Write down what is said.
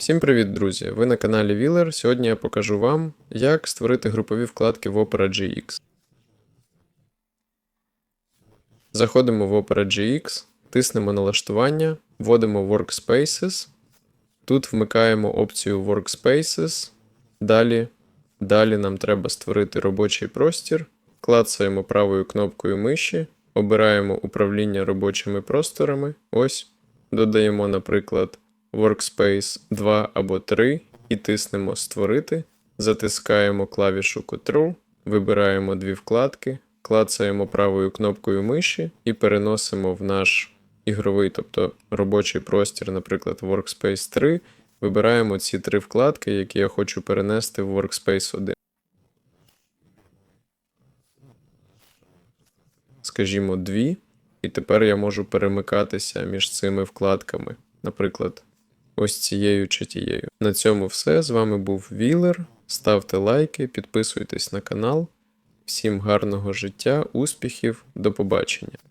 Всім привіт, друзі! Ви на каналі Вілер. Сьогодні я покажу вам, як створити групові вкладки в Opera GX. Заходимо в Opera GX, тиснемо налаштування, вводимо Workspaces. Тут вмикаємо опцію Workspaces. Далі, далі нам треба створити робочий простір. Клацаємо правою кнопкою миші, обираємо управління робочими просторами. Ось. Додаємо, наприклад, Workspace 2 або 3 і тиснемо Створити. Затискаємо клавішу Ctrl, вибираємо дві вкладки, клацаємо правою кнопкою миші і переносимо в наш ігровий, тобто робочий простір, наприклад, Workspace 3. Вибираємо ці три вкладки, які я хочу перенести в Workspace 1. Скажімо, дві. І тепер я можу перемикатися між цими вкладками, наприклад, ось цією чи тією. На цьому все. З вами був Вілер. Ставте лайки, підписуйтесь на канал. Всім гарного життя, успіхів, до побачення!